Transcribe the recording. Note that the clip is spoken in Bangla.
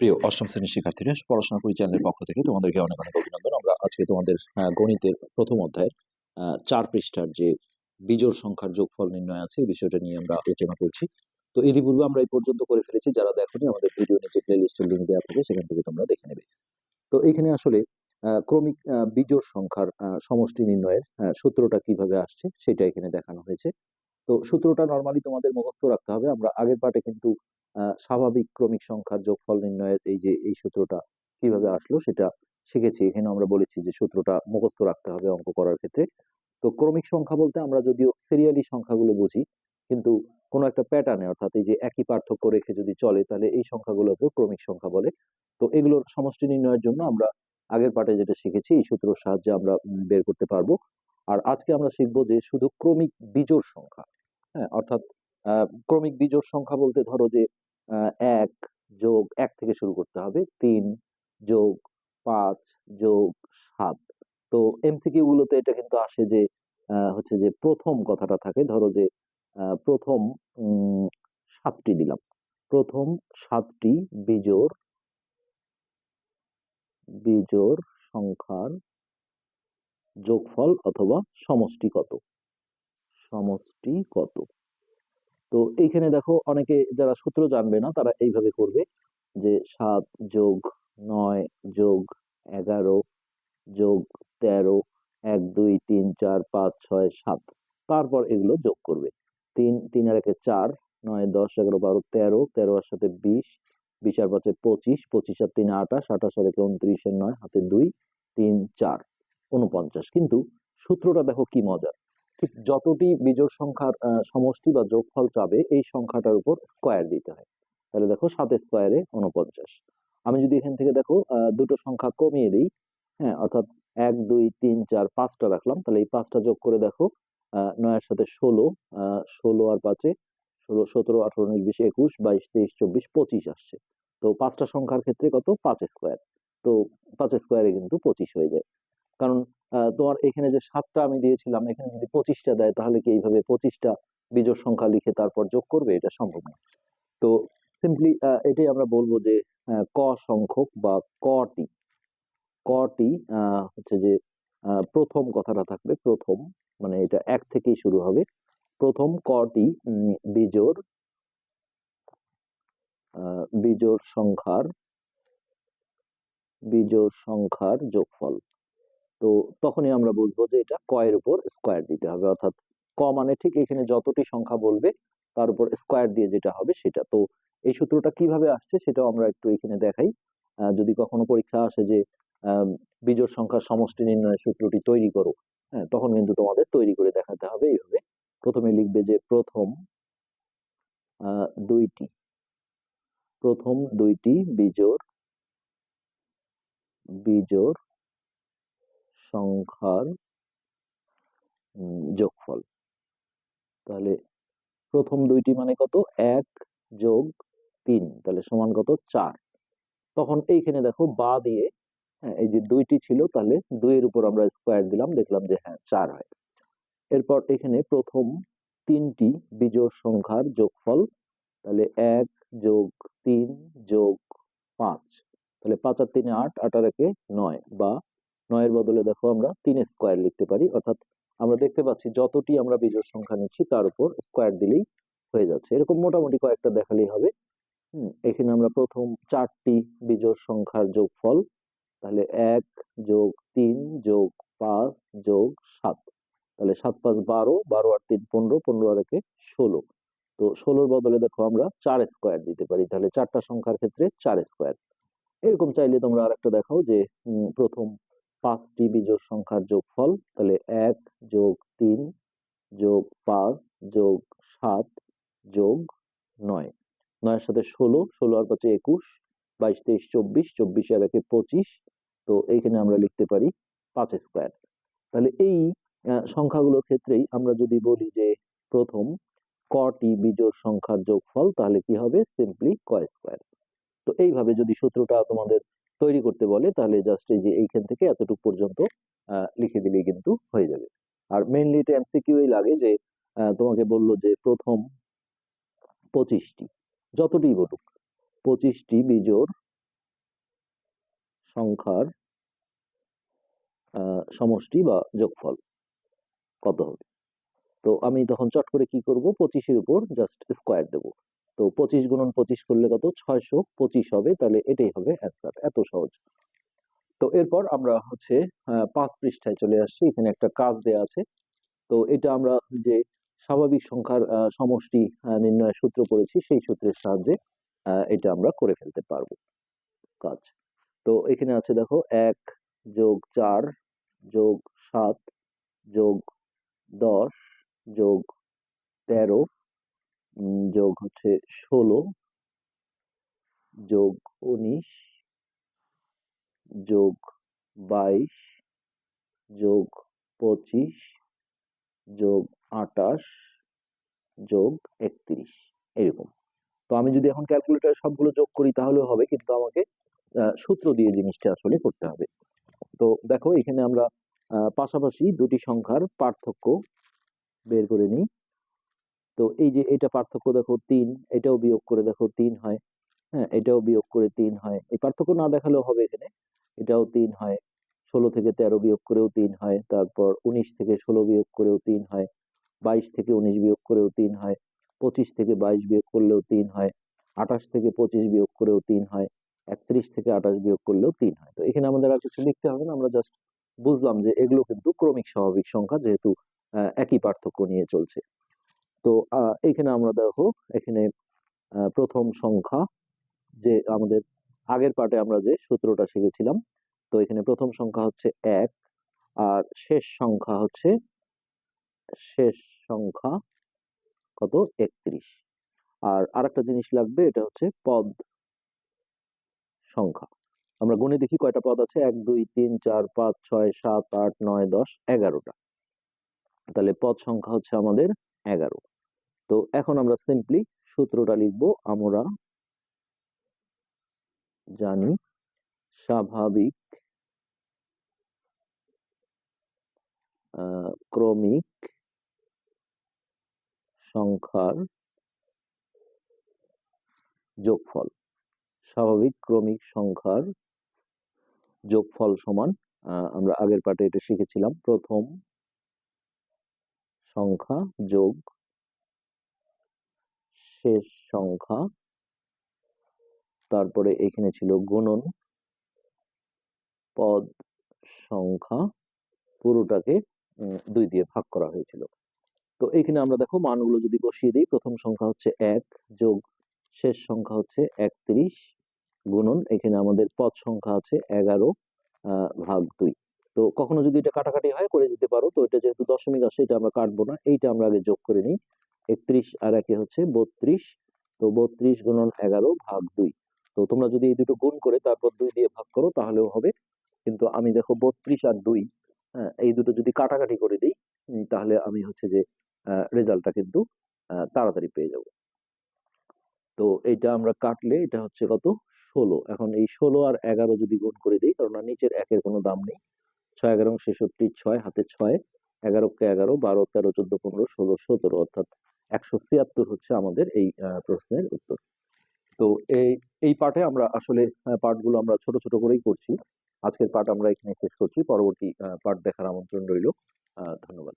প্রিয় অষ্টম শ্রেণির শিক্ষার্থীরা, পড়াশোনা পরিচালনের পক্ষ থেকে তোমাদেরকে অনেক অনেক অভিনন্দন। আমরা আজকে তোমাদের গণিতের প্রথম অধ্যায়ের চার পৃষ্ঠার যে বিজোড় সংখ্যার যোগফল নির্ণয় আছে, এই বিষয়টা নিয়ে আমরা আলোচনা করছি। তো ইতিপূর্বে আমরা এই পর্যন্ত করে ফেলেছি। যারা দেখোনি, আমাদের ভিডিও নিচে প্লে লিস্টের লিঙ্ক দেওয়া থাকে, সেখান থেকে তোমরা দেখে নেবে। তো এখানে আসলে ক্রমিক বিজোড় সংখ্যার সমষ্টি নির্ণয়ের সূত্রটা কীভাবে আসছে, সেটা এখানে দেখানো হয়েছে। তো সূত্রটা নর্মালি তোমাদের মুখস্থ রাখতে হবে। আমরা আগের পার্টে কিন্তু স্বাভাবিক ক্রমিক সংখ্যার যোগফল নির্ণয়ের এই যে, এই সূত্রটা কীভাবে আসলো সেটা শিখেছি। এখানে আমরা বলেছি যে সূত্রটা মুখস্থ রাখতে হবে অঙ্ক করার ক্ষেত্রে। তো ক্রমিক সংখ্যা বলতে আমরা যদিও সিরিয়ালি সংখ্যাগুলো বুঝি, কিন্তু কোনো একটা প্যাটার্নে অর্থাৎ এই যে একই পার্থক্য রেখে যদি চলে, তাহলে এই সংখ্যাগুলোকেও ক্রমিক সংখ্যা বলে। তো এগুলোর সমষ্টি নির্ণয়ের জন্য আমরা আগের পার্টে যেটা শিখেছি, এই সূত্রের সাহায্যে আমরা বের করতে পারব। আর আজকে আমরা শিখব যে শুধু ক্রমিক বিজোড় সংখ্যা। হ্যাঁ অর্থাৎ ক্রমিক বিজোড় সংখ্যা বলতে ধরো যে এক যোগ এক থেকে শুরু করতে হবে, তিন যোগ পাঁচ যোগ সাত। তো এমসিকিউ গুলোতে এটা কিন্তু আসে যে হচ্ছে যে প্রথম কথাটা থাকে, ধরো যে প্রথম সাতটি দিলাম। প্রথম সাতটি বিজোড় বিজোড় সংখ্যার যোগফল অথবা সমষ্টি কত? সমষ্টি কত? তো এইখানে দেখো অনেকে যারা সূত্র জানবে না, তারা এইভাবে করবে যে সাত যোগ নয় যোগ এগারো যোগ তেরো, এক, দুই, তিন, চার, পাঁচ, ছয়, সাত। তারপর এগুলো যোগ করবে। তিন তিন আর একে চার, নয়, দশ, এগারো, বারো, তেরো তেরো আর সাথে বিশ বিশ আর পাঁচে পঁচিশ পঁচিশ আর তিন আঠাশ আঠাশ আর একে উনত্রিশের নয়, হাতে দুই, তিন, চার, উনপঞ্চাশ। কিন্তু সূত্রটা দেখো কি মজার। ঠিক যতটি বিজোড় সংখ্যার সমষ্টি বা যোগফল চাবে এই সংখ্যাটার উপর স্কোয়ার দিতে হয়। তাহলে দেখো সাত স্কোয়ারে উনপঞ্চাশ আমি যদি এখান থেকে দেখো দুটো সংখ্যা কমিয়ে দিই হ্যাঁ অর্থাৎ এক, দুই, তিন, চার, পাঁচটা রাখলাম, তাহলে এই পাঁচটা যোগ করে দেখো নয়ের সাথে ষোলো ষোলো আর পাঁচে ষোলো, সতেরো, আঠারো, উনিশ, বিশ, একুশ, বাইশ, তেইশ, চব্বিশ, পঁচিশ আসছে। তো পাঁচটা সংখ্যার ক্ষেত্রে কত? পাঁচ স্কোয়ার তো পাঁচ স্কোয়ারে কিন্তু পঁচিশ হয়ে যায়। কারণ তোমার এখানে যে সাতটা আমি দিয়েছিলাম, এখানে যদি পঁচিশটা দেয়, তাহলে কি এইভাবে পঁচিশটা বিজোড় সংখ্যা লিখে তারপর যোগ করবে? এটা সম্ভব না তো সিম্পলি এটাই আমরা বলব যে ক সংখ্যক বা কটি। কটি হচ্ছে যে প্রথম কথাটা থাকবে, প্রথম মানে এটা এক থেকেই শুরু হবে। প্রথম কটি বিজোড় বিজোড় সংখ্যার বিজোড় সংখ্যার যোগফল। তো তখনই আমরা বুঝব যে এটা কয়ের উপর স্কোয়ার দিতে হবে। অর্থাৎ ক মানে ঠিক এখানে যতটি সংখ্যা বলবে, তার উপর স্কোয়ার দিয়ে যেটা হবে সেটা। তো এই সূত্রটা কীভাবে আসছে সেটাও আমরা একটু এখানে দেখাই। যদি কখনো পরীক্ষা আসে যে বিজোড় সংখ্যার সমষ্টি নির্ণয়ের সূত্রটি তৈরি করো হ্যাঁ তখন কিন্তু তোমাদের তৈরি করে দেখাতে হবে এইভাবে। প্রথমে লিখবে যে প্রথম দুইটি। প্রথম দুইটি বিজোড় বিজোড় সংখ্যার যোগফল। তাহলে প্রথম দুইটি মানে কত? এক যোগ তিন, তাহলে সমান কত? চার। তখন এইখানে দেখো বা দিয়ে হ্যাঁ এই যে দুইটি ছিল, তাহলে দুইয়ের উপর আমরা স্কোয়ার দিলাম, দেখলাম যে হ্যাঁ চার হয়। এরপর এখানে প্রথম তিনটি বিজোড় সংখ্যার যোগফল, তাহলে এক যোগ তিন যোগ পাঁচ, তাহলে পাঁচ আর তিনে আট আট আর একে নয় বা নয়ের বদলে দেখো আমরা তিন স্কোয়ার লিখতে পারি অর্থাৎ আমরা দেখতে পাচ্ছি যতটি আমরা বিজোড় সংখ্যা নিচ্ছি তার উপর স্কোয়ার দিলেই হয়ে যাচ্ছে। এরকম মোটামুটি কয়েকটা দেখালেই হবে। হুম, এখানে আমরা প্রথম চারটি বিজোড় সংখ্যার যোগফল তাহলে এক যোগ তিন যোগ পাঁচ যোগ সাত। তাহলে সাত পাঁচ বারো বারো আর তিন পনেরো পনেরো আর একে ষোলো। তো ষোলোর বদলে দেখো আমরা চার স্কোয়ার দিতে পারি তাহলে চারটা সংখ্যার ক্ষেত্রে চার স্কোয়ার। এরকম চাইলে তোমরা আরেকটা দেখাও যে প্রথম পাঁচটি বিজোড় সংখ্যার যোগফল, তাহলে এক যোগ তিন যোগ পাঁচ যোগ সাত যোগ নয়। নয়ের সাথে ষোলো ষোলো আর পাঁচে একুশ, বাইশ, তেইশ, চব্বিশ চব্বিশ আর একে পঁচিশ, তো এইখানে আমরা লিখতে পারি পাঁচ স্কোয়ার। তাহলে এই সংখ্যাগুলোর ক্ষেত্রেই আমরা যদি বলি যে প্রথম কটি বিজোড় সংখ্যার যোগফল, তাহলে কি হবে? সিম্পলি ক স্কোয়ার। তো এইভাবে যদি সূত্রটা তোমাদের তৈরি করতে বলে, তাহলে জাস্ট এই যে এইখান থেকে এতটুকু পর্যন্ত লিখে দিলেই কিন্তু হয়ে যাবে। আর মেইনলি এটা এমসিকিউই লাগে যে তোমাকে বলল যে প্রথম পঁচিশটি যতটি বলুক, পঁচিশটি বিজোড় সংখ্যার সমষ্টি বা যোগফল কত হবে? তো আমি তখন চট করে কি করব, পঁচিশের উপর জাস্ট স্কোয়ার দেব। তো পঁচিশ গুণন পঁচিশ করলে কত? ছয়শো পঁচিশ হবে, তাহলে এটাই হবে অ্যান্সার এত সহজ। তো এরপর আমরা হচ্ছে পাঁচ পৃষ্ঠায় চলে আসছি, এখানে একটা কাজ দেয়া আছে। তো এটা আমরা যে স্বাভাবিক সংখ্যার সমষ্টি নির্ণয়ের সূত্র পড়েছি, সেই সূত্রের সাহায্যে এটা আমরা করে ফেলতে পারব। কাজ। তো এখানে আছে দেখো, এক যোগ চার যোগ সাত যোগ দশ যোগ তেরো যোগ হচ্ছে ষোলো, যোগ উনিশ, যোগ বাইশ, যোগ পঁচিশ, যোগ আটাশ যোগ একত্রিশ, এরকম। তো আমি যদি এখন ক্যালকুলেটরে সবগুলো যোগ করি তাহলে হবে, কিন্তু আমাকে সূত্র দিয়ে জিনিসটা আসলে করতে হবে। তো দেখো এখানে আমরা পাশাপাশি দুটি সংখ্যার পার্থক্য বের করে নিই। তো এই যে এটা পার্থক্য দেখো তিন, এটাও বিয়োগ করে দেখো তিন হয় হ্যাঁ এটাও বিয়োগ করে তিন হয়। এই পার্থক্য না দেখালেও হবে এখানে, এটাও তিন হয়। ষোলো থেকে তেরো বিয়োগ করেও তিন হয়, তারপর উনিশ থেকে ষোলো বিয়োগ করেও তিন হয়, বাইশ থেকে উনিশ বিয়োগ করেও তিন হয়, পঁচিশ থেকে বাইশ বিয়োগ করলেও তিন হয়, আঠাশ থেকে পঁচিশ বিয়োগ করেও তিন হয়, একত্রিশ থেকে আঠাশ বিয়োগ করলেও তিন হয়। তো এখানে আমাদের আর কিছু লিখতে হবে না, আমরা জাস্ট বুঝলাম যে এগুলো কিন্তু ক্রমিক স্বাভাবিক সংখ্যা যেহেতু একই পার্থক্য নিয়ে চলছে। তো এখানে আমরা দেখো, এখানে প্রথম সংখ্যা যে আমাদের আগের পার্টে আমরা যে সূত্রটা শিখেছিলাম, তো এখানে প্রথম সংখ্যা হচ্ছে এক, আর শেষ সংখ্যা হচ্ছে, শেষ সংখ্যা কত? একত্রিশ। আর আরেকটা জিনিস লাগবে, এটা হচ্ছে পদ সংখ্যা। আমরা গুণে দেখি কয়টা পদ আছে? এক, দুই, তিন, চার, পাঁচ, ছয়, সাত, আট, নয়, দশ, এগারোটা। তাহলে পদ সংখ্যা হচ্ছে আমাদের এগারো। তো এখন আমরা সিম্পলি সূত্রটা লিখব, আমরা জানি স্বাভাবিক ক্রমিক সংখ্যার যোগফল। স্বাভাবিক ক্রমিক সংখ্যার যোগফল সমান আমরা আগের পাঠে এটা শিখেছিলাম। প্রথম সংখ্যা যোগ শেষ সংখ্যা। তারপরে এখানে ছিল গুণন। পদ সংখ্যা পুরোটাকে দুই দিয়ে ভাগ করা হয়েছিল। তো এখানে আমরা দেখো মানগুলো যদি বসিয়ে দিই, প্রথম সংখ্যা হচ্ছে এক যোগ শেষ সংখ্যা হচ্ছে একত্রিশ গুণন। এখানে আমাদের পদ সংখ্যা আছে এগারো ভাগ দুই। তো কখনো যদি এটা কাটাকাটি হয়, করে দিতে পারো। তো এটা যেহেতু দশমিক আসে এটা আমরা কাটবো না। এইটা আমরা আগে যোগ করে নিই। একত্রিশ আর একে হচ্ছে বত্রিশ। তো বত্রিশ গুণন এগারো ভাগ দুই। তো তোমরা যদি এই দুটো গুণ করে তারপর দুই দিয়ে ভাগ করো তাহলেও হবে। কিন্তু আমি দেখো বত্রিশ আর দুই হ্যাঁ এই দুটো যদি কাটাকাটি করে দিই তাহলে আমি হচ্ছে যে রেজাল্টটা কিন্তু তাড়াতাড়ি পেয়ে যাব। তো এটা আমরা কাটলে এটা হচ্ছে কত? ষোলো। এখন এই ষোলো আর এগারো যদি গুণ করে দিই, কারণ নিচের একের কোনো দাম নেই। ছয় এগারো ছেষট্টি, ছয় হাতে ছয়, এগারো কে এগারো, বারো তেরো, চোদ্দ, পনেরো, ষোলো, সতেরো, অর্থাৎ একশো ছিয়াত্তর হচ্ছে আমাদের এই প্রশ্নের উত্তর। তো এই এই পাঠে আমরা আসলে পাঠগুলো আমরা ছোট ছোট করেই করছি। আজকের পাঠ আমরা এখানে শেষ করছি। পরবর্তী পাঠ দেখার আমন্ত্রণ রইল। ধন্যবাদ।